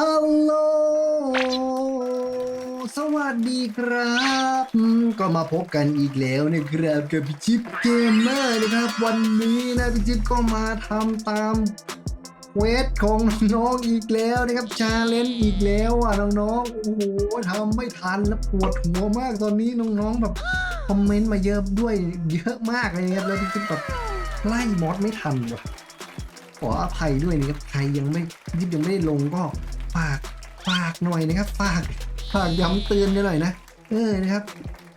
ฮัลโหล สวัสดีครับ ก็มาพบกันอีกแล้วนะครับกับพี่จิ๊บเกมเมอร์นะครับ วันนี้นะพี่จิ๊บก็มาทำตามเวสของน้องอีกแล้วนะครับชาเลนจ์อีกแล้วอะน้องๆโอ้โหทำไม่ทันแล้วปวดหัวมากตอนนี้น้องๆแบบคอมเมนต์มาเยอะด้วยเยอะมากเลยนะครับแล้วพี่จิ๊บแบบไล่มอสไม่ทันว่ะขออภัยด้วยนะครับใครยังไม่ยิบยังไม่ได้ลงก็ ฝากฝากหน่อยนะครับ ฝากฝากย้ำเตือนกันหน่อยนะ เออนะครับ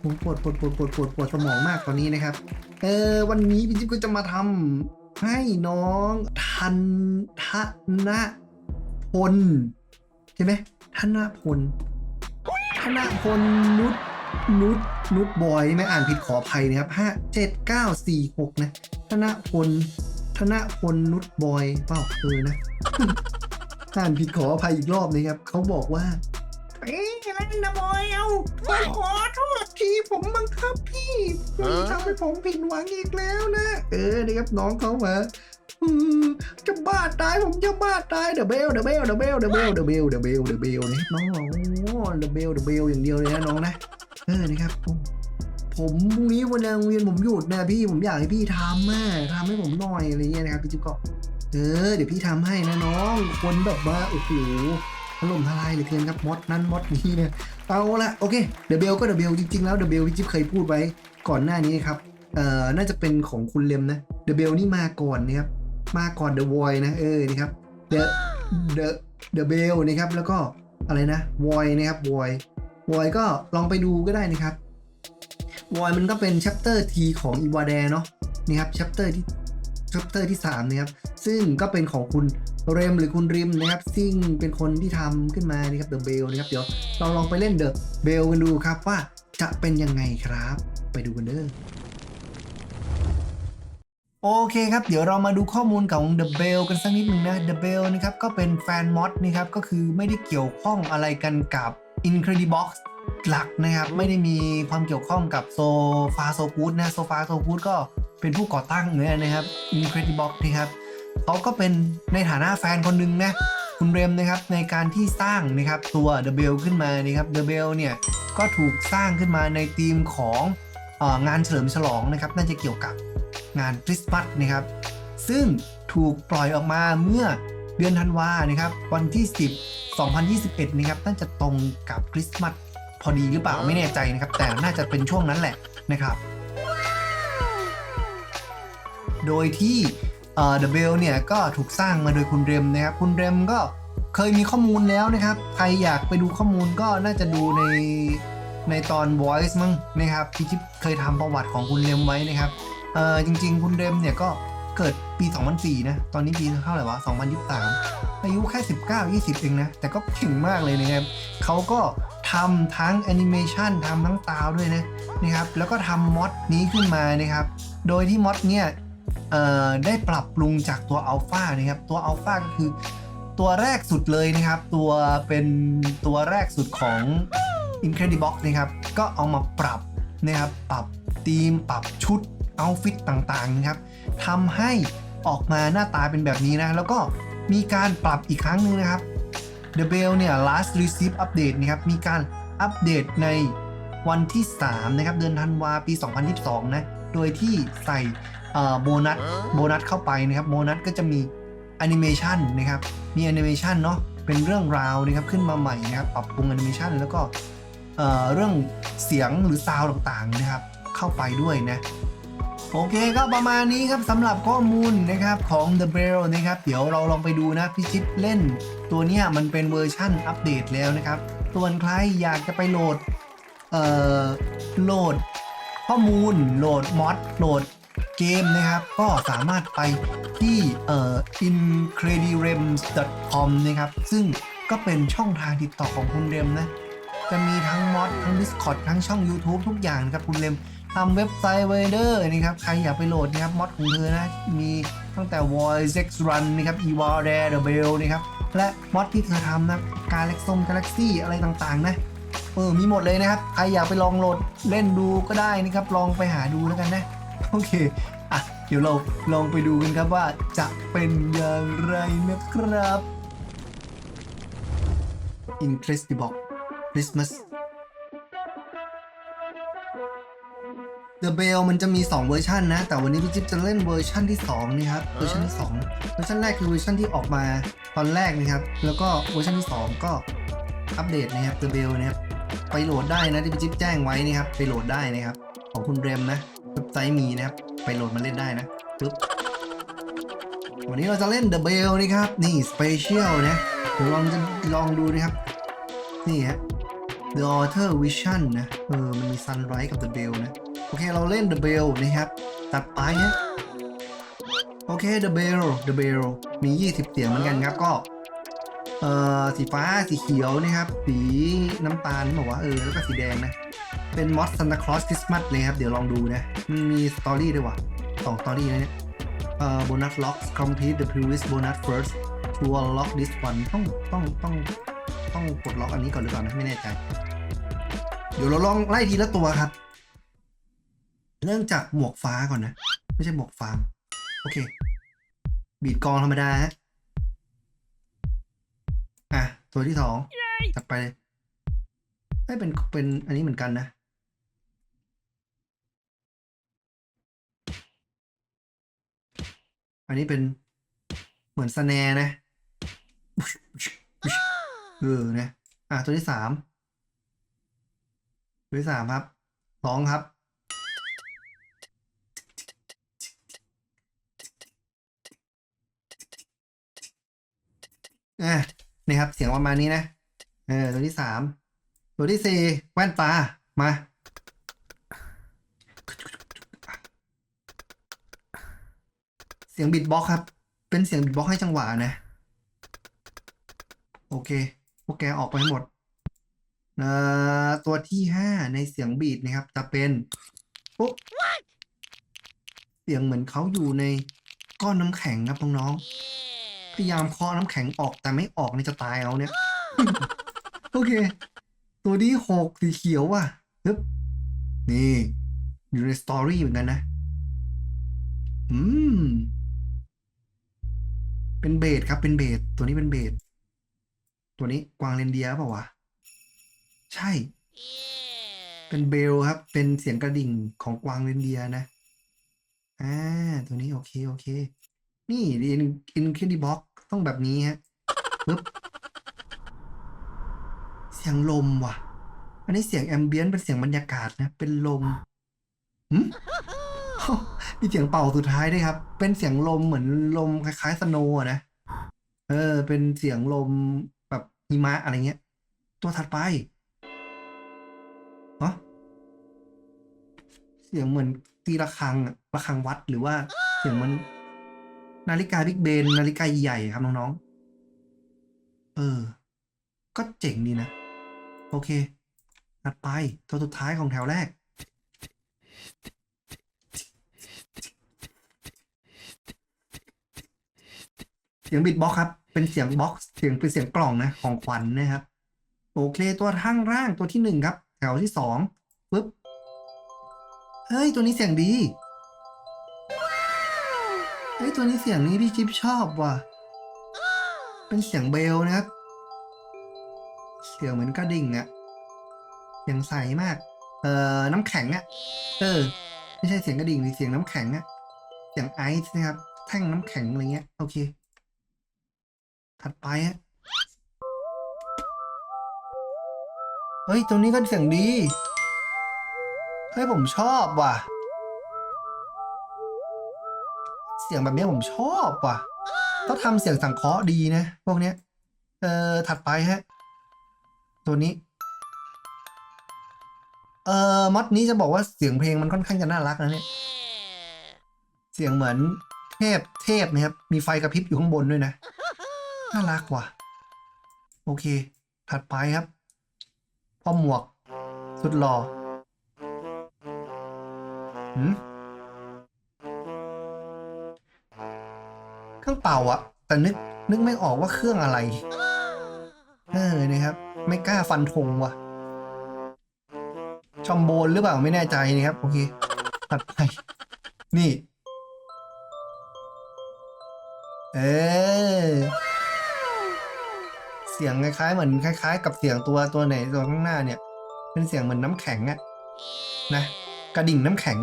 ผมปวดปวดปวดปวดปวดปวดสมองมากตอนนี้นะครับ เออวันนี้พี่จิ๊บก็จะมาทำให้น้องทันทนะพลใช่ไหมธนพลธนพลนุชนุชนุชบอยไม่อ่านผิดขออภัยนะครับห้าเจ็ดเก้าสี่หกนะธนพลธนพลนุชบอยเปล่าเออนะ อ่านผิดขออภัยอีกรอบนะครับเขาบอกว่าเอ้ยนั่นนะบอยเอาผมขอโทษทีผมบังคับพี่พี่ทำให้ผมผิดหวังอีกแล้วนะ เออนะครับน้องเขามาจะบ้าตายผมจะบ้าตายเดอะเบลเดอะเบลเดอะเบลเดอะเบลเดอะเบลเดอะเบลเดอะเบลนี่น้องบอกโอ้เดอะเบลเดอะเบลอย่างเดียวเลยนะน้องนะเออนะครับผมพรุ่งนี้วันโรงเรียนผมหยุดนะพี่ผมอยากให้พี่ทำอ่ทำให้ผมหน่อยอะไรเงี้ยนะครับพี่จิ๊บก็ เออเดี๋ยวพี่ทำให้นะน้องคนแบบว่าโอ้โหถล่มทลายเหลือเกินครับมดนั้นมดนี้เนี่ยเอาละโอเคเดอะเบลก็เดอะเบลจริงๆแล้วเดอะเบลพี่จิ๊บเคยพูดไว้ก่อนหน้านี้ครับเอ่อน่าจะเป็นของคุณเลมนะเดอะเบลนี่มาก่อนนะครับมาก่อนเดอะวอยนะเออนี่ครับเดอะเดอะเดอะเบลนะครับแล้วก็อะไรนะวอยนะครับวอยวอยก็ลองไปดูก็ได้นะครับวอยมันก็เป็น chapter T ของอีวาแดเนาะนี่ครับ chapter ที่ chapter ที่3นะครับซึ่งก็เป็นของคุณเรมหรือคุณริมนะครับซึ่งเป็นคนที่ทำขึ้นมานี่ครับ The Bell นะครับเดี๋ยวเราลองไปเล่น The Bell กันดูครับว่าจะเป็นยังไงครับ ไปดูกันเด้อโอเคครับ เดี๋ยวเรามาดูข้อมูลของ The Bell กันสักนิดหนึ่งนะ The Bell นะครับก็เป็นแฟนมอดนะครับก็คือไม่ได้เกี่ยวข้องอะไรกันกับ Incredibox หลักนะครับ ไม่ได้มีความเกี่ยวข้องกับโซฟาโซกูดนะโซฟาโซกูดก็ เป็นผู้ก่อตั้งเนี่ยนะครับ Incredibox นะครับเขาก็เป็นในฐานะแฟนคนหนึ่งนะคุณเรมนะครับในการที่สร้างนะครับตัว The Bell ขึ้นมานะครับ The Bell เนี่ยก็ถูกสร้างขึ้นมาในธีมของอองานเฉลิมฉลองนะครับ น่าจะเกี่ยวกับงานคริสต์มาสนะครับ ซึ่งถูกปล่อยออกมาเมื่อเดือนธันวานะครับ วันที่ 10 2021 นะครับ น่าจะตรงกับคริสต์มาสพอดีหรือเปล่าไม่แน่ใจนะครับ แต่น่าจะเป็นช่วงนั้นแหละนะครับ โดยที่เอ่อ The Bell เนี่ยก็ถูกสร้างมาโดยคุณเรมนะครับ คุณเรมก็เคยมีข้อมูลแล้วนะครับ ใครอยากไปดูข้อมูลก็น่าจะดูในในตอน Voice มั้งนะครับที่ที่เคยทำประวัติของคุณเรมไว้นะครับเอ่อจริง ๆ คุณเรมเนี่ยก็เกิดปี 2004 นะ ตอนนี้ปีเท่าไหร่วะ 2023 อายุแค่ 19 20 เองนะ แต่ก็เก่งมากเลยนะครับเขาก็ทำทั้งแอนิเมชันทำทั้งตาวด้วยนะนะครับ แล้วก็ทำมอดนี้ขึ้นมานะครับ โดยที่มอดเนี่ย ได้ปรับปรุงจากตัวอัลฟานะครับ ตัวอัลฟาก็คือตัวแรกสุดเลยนะครับ ตัวเป็นตัวแรกสุดของ Incredibox นะครับ ก็เอามาปรับนะครับ ปรับธีม ปรับชุดเอาฟิตต่างๆนะครับทำให้ออกมาหน้าตาเป็นแบบนี้นะ แล้วก็มีการปรับอีกครั้งหนึ่งนะครับ The Bell เนี่ย last receive update นะครับ มีการอัปเดตในวันที่ 3 นะครับ เดือนธันวาปี 2022 นะ โดยที่ใส่ โบนัสโบนัสเข้าไปนะครับโบนัสก็จะมีแอนิเมชันนะครับมีแอนิเมชันเนาะเป็นเรื่องราวนะครับขึ้นมาใหม่นะครับปรับปรุงแอนิเมชันแล้วก็เรื่องเสียงหรือซาวด์ต่างๆนะครับเข้าไปด้วยนะโอเคก็ประมาณนี้ครับสำหรับข้อมูลนะครับของ The Bell นะครับ เดี๋ยวเราลองไปดูนะพี่ชิดเล่น ตัวเนี้ยมันเป็นเวอร์ชั่นอัปเดตแล้วนะครับส่วนใครอยากจะไปโหลดเอ่อโหลดข้อมูลโหลดมอดโหลด เกมนะครับก็สามารถไปที่เอ่อ incredirems.com นะครับ ซึ่งก็เป็นช่องทางติดต่อของคุณเรมนะ จะมีทั้งมอดทั้ง Discord ทั้งช่อง YouTube ทุกอย่างนะครับคุณเรมทำเว็บไซต์ไวเดอร์นะครับ ใครอยากไปโหลดนะครับมอดของเธอนะ มีตั้งแต่ Voice X Run นะครับ e v a r Dare the Bell นะครับ และมอดที่เธอทำนะ Galaxy Galaxy อะไรต่างๆ นะเออมีหมดเลยนะครับ ใครอยากไปลองโหลดเล่นดูก็ได้นะครับ ลองไปหาดูแล้วกันนะ โอเคอะเดี๋ยวเราลองไปดูกันครับว่าจะเป็นอย่างไรนะครับ Incredible Christmas The Bell มันจะมี 2 เวอร์ชันนะ แต่วันนี้พี่จิ๊บจะเล่นเวอร์ชันที่2นี่ครับเวอร์ชันที่2เวอร์ชันแรกคือเวอร์ชันที่ออกมาตอนแรกนะครับ แล้วก็เวอร์ชันที่ 2 ก็อัปเดตนะครับ The Bell นะครับไปโหลดได้นะที่พี่จิ๊บแจ้งไว้นะครับไปโหลดได้นะครับของคุณเรมนะเว็บ ไซต์มีนะครับ ไปโหลดมาเล่นได้นะปึ๊บวันนี้เราจะเล่น The Bell นี่ครับ นี่ Special นะเดี๋ยวลองจะลองดูนะครับ นี่ฮะ The Author Vision นะเออมันมี Sunrise กับ The Bell นะ โอเคเราเล่น The Bell นะครับ ตัดไปฮะโอเค The Bell The Bell มี 20 เสียงเหมือนกันครับก็เอ่อสีฟ้าสีเขียวนะครับ สีน้ำตาลบอกว่าเออแล้วก็สีแดงนะ เป็นมอสซันตาคลอสคริสต์มาสเลยครับ เดี๋ยวลองดูนะ มันมีสตอรี่ด้วยว่ะสองสตอรี่นะเนี่ยเอ่อ bonus lock complete the previous bonus first to unlock this one ต้องต้องต้องต้องกดล็อกอันนี้ก่อนหรือเปล่านะไม่แน่ใจ เดี๋ยวเราลองไล่ทีละตัวครับ เริ่มจากหมวกฟ้าก่อนนะ ไม่ใช่หมวกฟาร์มโอเค บีดกองธรรมดาฮะอะ ตัวที่สองจัดไปเลยไม่เป็นเป็นอันนี้เหมือนกันนะ อันนี้เป็นเหมือนสแนร์นะเออนะอะตัวที่สามตัวที่สามครับร้องครับ อะนี่ครับ เสียงประมาณนี้นะ เออ ตัวที่สาม ตัวที่สี่แว่นตา มา เสียงบิดบ็อกซ์ครับ เป็นเสียงบิดบ็อกซ์ให้จังหวะนะ โอเค พวกแกออกไปให้หมดเอ่อตัวที่ห้าในเสียงบีดนะครับจะเป็นปุ๊บเสียงเหมือนเขาอยู่ในก้อนน้ำแข็งครับน้องๆพยายามเคาะน้ำแข็งออกแต่ไม่ออกนี่จะตายเอาเนี่ย โอเค ตัวที่หกสีเขียวว่ะฮึบนี่อยู่ในสตอรี่เหมือนกันนะ อืม เป็นเบสครับ เป็นเบสตัวนี้เป็นเบสตัวนี้กวางเรนเดียร์เปล่าวะ ใช่ เป็นเบลครับ เป็นเสียงกระดิ่งของกวางเรนเดียร์นะ อ่า ตัวนี้โอเคโอเค นี่อินอินคิดดีบ็อกต้องแบบนี้ฮะปึ๊บ เสียงลมว่ะ อันนี้เสียงแอมเบียนต์เป็นเสียงบรรยากาศนะ เป็นลมหืม มีเสียงเป่าสุดท้ายด้วยครับ เป็นเสียงลมเหมือนลมคล้ายๆสโนว์อะนะ เออ เป็นเสียงลมแบบหิมะอะไรเงี้ย ตัวถัดไปเนาะเสียงเหมือนตีระฆังอะระฆังวัดหรือว่าเสียงมัน นาฬิกาบิ๊กเบน นาฬิกาใหญ่ครับน้องๆ เออ ก็เจ๋งดีนะ โอเคถัดไปตัวสุดท้ายของแถวแรก สียงบิดบ็อกซ์ครับ เป็นเสียงบ็อกซ์เสียงเป็นเสียงกล่องนะของขวัญนะครับ โอเคตัวข้างล่างตัวที่หนึ่งครับ แถวที่สองปึ๊บเฮ้ย ตัวนี้เสียงดีเฮ้ย ตัวนี้เสียงนี้พี่จิ๊บชอบว่ะ เป็นเสียงเบลนะครับ เสียงเหมือนกระดิ่งอะเสียงใสมาก เอ่อ น้ำแข็งอะเออ ไม่ใช่เสียงกระดิ่งหรือเสียงน้ำแข็งอะเสียงไอซ์นะครับ แท่งน้ำแข็งอะไรเงี้ย โอเค ถัดไปฮะ เฮ้ย ตรงนี้ก็เสียงดี เฮ้ย ผมชอบว่ะ เสียงแบบนี้ผมชอบว่ะเขาทำเสียงสังเคราะห์ดีนะ พวกเนี้ย เอ่อ ถัดไปฮะ ตัวนี้ เอ่อมอดนี้จะบอกว่าเสียงเพลงมันค่อนข้างจะน่ารักนะเนี่ย เสียงเหมือนเทพ เทพนะครับ มีไฟกระพริบอยู่ข้างบนด้วยนะ น่ารักว่ะ โอเค ถัดไปครับพ่อหมวก สุดหล่อหืมเครื่องเป่าอะแต่นึกนึกไม่ออกว่าเครื่องอะไร เออนะครับ ไม่กล้าฟันธงว่ะ ชอมโบนหรือเปล่าไม่แน่ใจนะครับ โอเค ถัดไป นี่ เออ เสียงคล้ายๆเหมือนคล้าย ๆ กับเสียงตัวตัวไหนตัวข้างหน้าเนี่ย เป็นเสียงเหมือนน้ำแข็งอะนะกระดิ่งน้ำแข็ง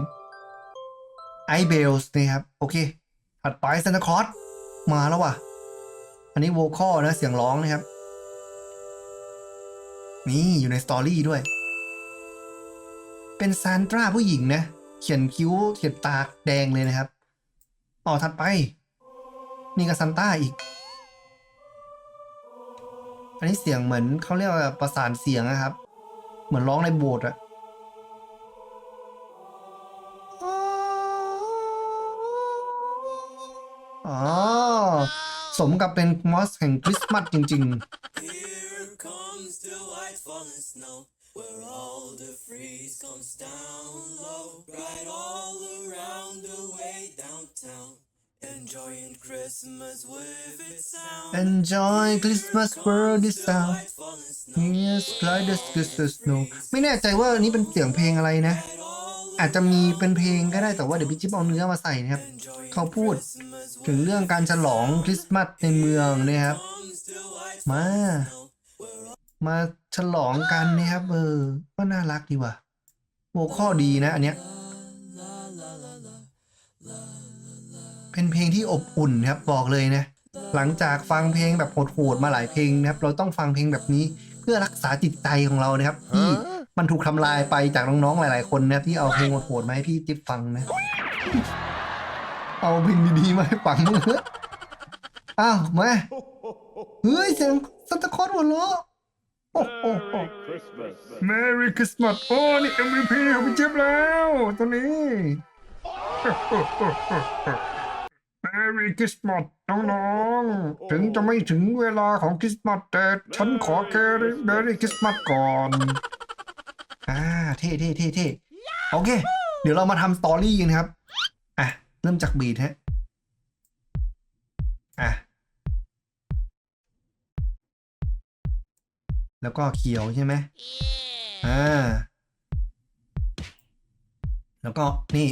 ไอเบลส์นะครับ โอเคถัดไปซานตาคลอสมาแล้วว่ะ อันนี้โวคอลนะเสียงร้องนะครับ นี่อยู่ในสตอรี่ด้วย เป็นซานตราผู้หญิงนะ เขียนคิ้วเขียนตาแดงเลยนะครับ ต่อถัดไป นี่ก็ซันต้าอีก อันนี้เสียงเหมือนเขาเรียกว่าประสานเสียงนะครับ เหมือนร้องในโบสถ์อะอ๋อ สมกับเป็นมอสแห่งคริสต์มาสจริง ๆ Enjoying Christmas with its sound. Enjoy Christmas world is sound White falling snow, Yes like the Christmas snow ไม่แน่ใจว่าอันนี้เป็นเสียงเพลงอะไรนะ อาจจะมีเป็นเพลงก็ได้แต่ว่าเดี๋ยวพี่จิ๊บเอาเนื้อมาใส่นะครับ เขาพูดถึงเรื่องการฉลองคริสต์มาสในเมืองนะครับ มา มาฉลองกันนะครับ เออ ก็น่ารักดีว่ะโวข้อดีนะ อันเนี้ย เป็นเพลงที่อบอุ่นครับบอกเลยนะ หลังจากฟังเพลงแบบโหดๆมาหลายเพลงนะครับ เราต้องฟังเพลงแบบนี้เพื่อรักษาจิตใจของเรานะครับที่มันถูกทำลายไปจากน้องๆหลาย ๆ คนนะที่เอาเพลงโหดๆมาให้พี่จิ๊บฟังนะ เอาเพลงดีๆมาให้ฟังเถอะอ้าวมาเฮ้ยเสียงซันตาคลอสหัวเราะโอ้โห Merry Christmas โอ้นี่ MVP ของพี่จิ๊บแล้ว ตัวนี้ Merry Christmas น้องๆ ถึงจะไม่ถึงเวลาของคริสต์มาสแต่ฉันขอแค่ Merry Christmas ก่อน อ่าเท่เท่เท่เท่โอเค เดี๋ยวเรามาทำสตอรี่กันครับ อะ เริ่มจากบีทฮะ อะ แล้วก็เขียวใช่ไหมอ่า แล้วก็นี่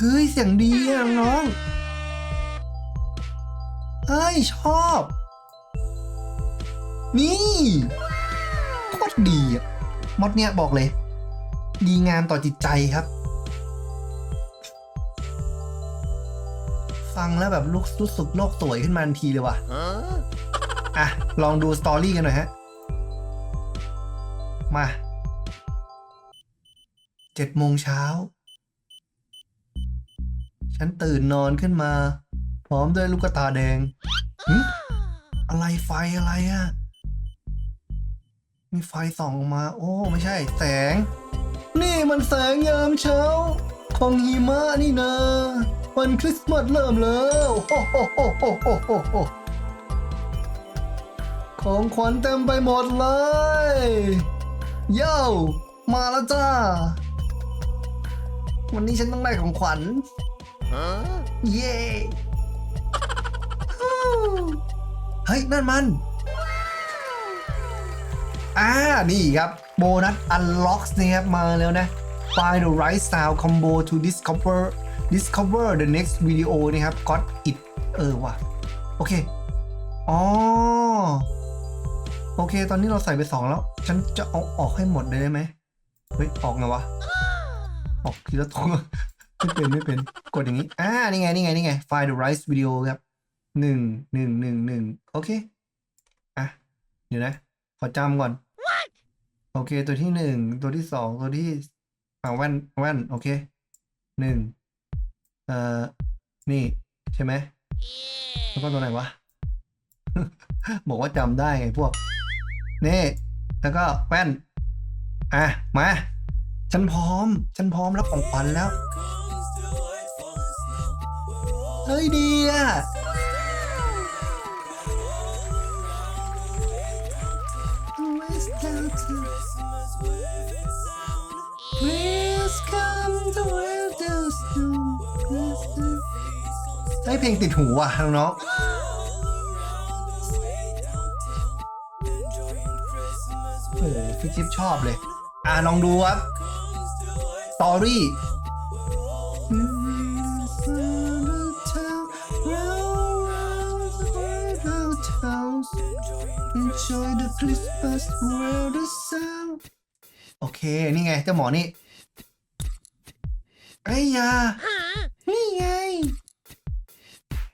เฮ้ยเสียงดีอะน้องเฮ้ยชอบ นี่โคตรดีอะมดเนี่ยบอกเลย ดีงามต่อจิตใจครับ ฟังแล้วแบบลุกรู้สึกโลกสวยขึ้นมาทันทีเลยว่ะอะ ลองดูสตอรี่กันหน่อยฮะ มาเจ็ดโมงเช้า ฉันตื่นนอนขึ้นมา พร้อมด้วยลูกตาแดงหึอะไรไฟอะไรอะมีไฟส่องออกมา โอ้ ไม่ใช่ แสง นี่มันแสงยามเช้า ของหิมะนี่นะวันคริสต์มาสเริ่มแล้วโอ้โหโหโหโหโหโหของขวัญเต็มไปหมดเลยโย่มาแล้วจ้า วันนี้ฉันต้องได้ของขวัญ เย้ฮู้เฮ้ย นั่นมัน อ่า นี่ครับ โบนัส unlocks นะครับ มาแล้วนะ find the right sound combo to discover discover the next video นะครับ got it เออว่ะ โอเค อ๋อ โอเค ตอนนี้เราใส่ไปสองแล้ว ฉันจะเอาออกให้หมดเลยได้ไหม เฮ้ย ออกไงวะ ออกทีละตัว ไม่เป็นไม่เป็นกดอย่างนี้ อ่า นี่ไง นี่ไง นี่ไง find the right video ครับหนึ่งหนึ่งหนึ่งหนึ่งโอเค อะ เดี๋ยวนะ ขอจำก่อน โอเค ตัวที่หนึ่ง ตัวที่สอง ตัวที่อ่าแว่นแว่น โอเค หนึ่ง เอ่อ นี่ ใช่ไหม แล้วก็ตัวไหนวะ บอกว่าจำได้ไงพวก นี่ แล้วก็แว่น อะ มา ฉันพร้อม ฉันพร้อมรับของขวัญแล้ว เฮ้ยดีอะให้เพลงติดหูว่ะน้องโอ้พี่จิ๊บชอบเลย อะลองดูครับ สตอรี่ Christmas where the sun โอเค นี่ไงเจ้าหมอนี่ไอ้ยา นี่ไง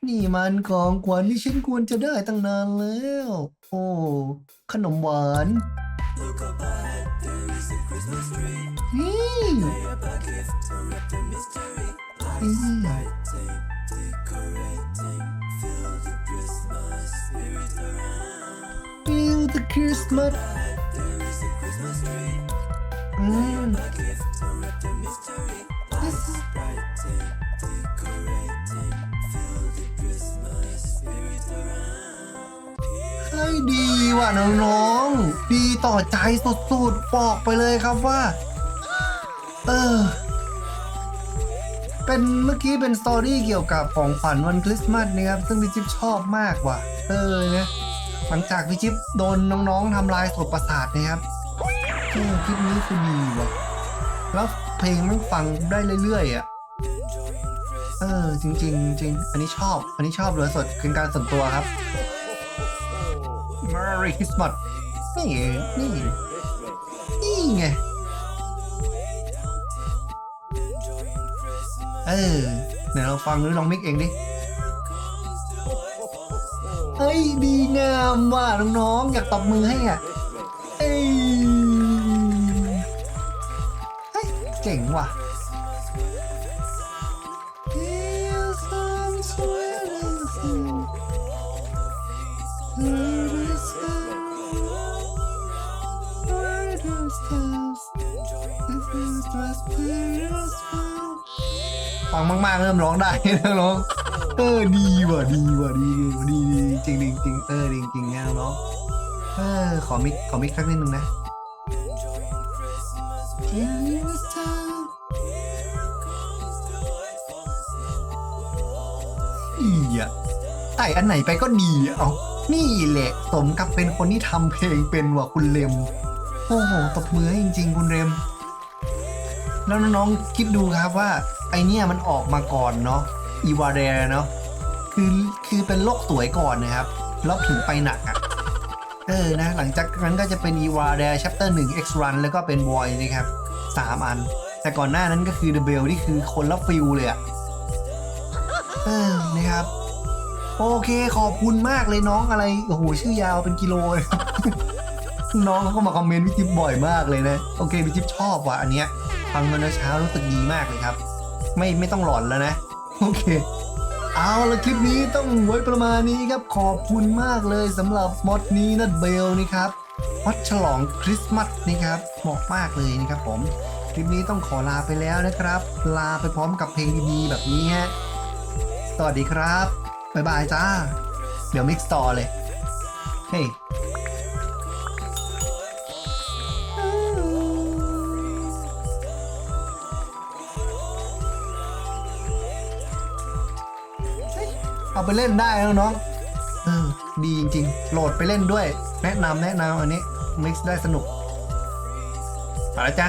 นี่มันของขวัญที่ฉันควรจะได้ตั้งนานแล้ว โอ้ ขนมหวาน Look Christmas mm. This is ให้ดีว่ะน้องๆ ดีต่อใจสุดๆ บอกไปเลยครับว่า เออ เป็นเมื่อกี้เป็นสตอรี่เกี่ยวกับของขวัญวันคริสต์มาสนะครับ ซึ่งพี่จิ๊บชอบมากว่ะ เออนะ หลังจากพี่จิ๊บโดนน้องๆทำลายสดประสาทนะครับคลิปนี้คือดีว่ะแล้วเพลงมันฟังได้เรื่อยๆอะเออจริงๆจริงอันนี้ชอบ อันนี้ชอบเลยสดเป็นการส่วนตัวครับ Merry Christmas นี่นี่ นี่ไง เออเดี๋ยวเราฟังหรือลองมิกเองดิ เฮ้ยดีงามว่ะน้องๆอยากตบมือให้อะเอ้ยเฮ้ยเจ๋งว่ะฟังมากๆเริ่มร้องได้แล้วน้องเออดีว่ะดีว่ะดีดีดีดี จริงจริงเออจริงจริงนะน้องเออขอมิกขอมิกสักนิดนึงนะดีอะใส่อันไหนไปก็ดีเอานี่แหละสมกับเป็นคนที่ทำเพลงเป็นว่ะคุณเลม โอ้โหตบมือให้จริง ๆ คุณเรมแล้วน้องๆคิดดูครับว่า ไอเนี่ยมันออกมาก่อนเนาะอีวาเดเนาะ คือคือเป็นโลกสวยก่อนนะครับ แล้วถึงไปหนักอะ่ะ เออนะ หลังจากนั้นก็จะเป็นอีวาเด chapter 1 X Run แล้วก็เป็น Boy นะครับสามอัน แต่ก่อนหน้านั้นก็คือ The Bell ที่คือคนละฟิลเลยอะเออนะครับ โอเคขอบคุณมากเลยน้องอะไรโอ้โหชื่อยาวเป็นกิโลเลยน้องเขาก็มาคอมเมนต์พี่จิ๊บบ่อยมากเลยนะ โอเคพี่จิ๊บชอบว่ะอันเนี้ยฟังมาเช้ารู้สึกดีมากเลยครับ ไม่ไม่ต้องหลอนแล้วนะ โอเค เอาละคลิปนี้ต้องไว้ประมาณนี้ครับ ขอบคุณมากเลยสำหรับมอดนี้นัดเบลนี่ครับมอดฉลองคริสต์มาสนี่ครับเหมาะมากเลยนะครับผม คลิปนี้ต้องขอลาไปแล้วนะครับ ลาไปพร้อมกับเพลงดีๆแบบนี้ฮะสวัสดีครับ บ๊ายบายจ้า เดี๋ยวมิกซ์ต่อเลย เฮ้ เอาไปเล่นได้น้องเออดีจริงๆ โหลดไปเล่นด้วย แนะนำแนะนำอันนี้มิกซ์ได้สนุกไปแล้วจ้า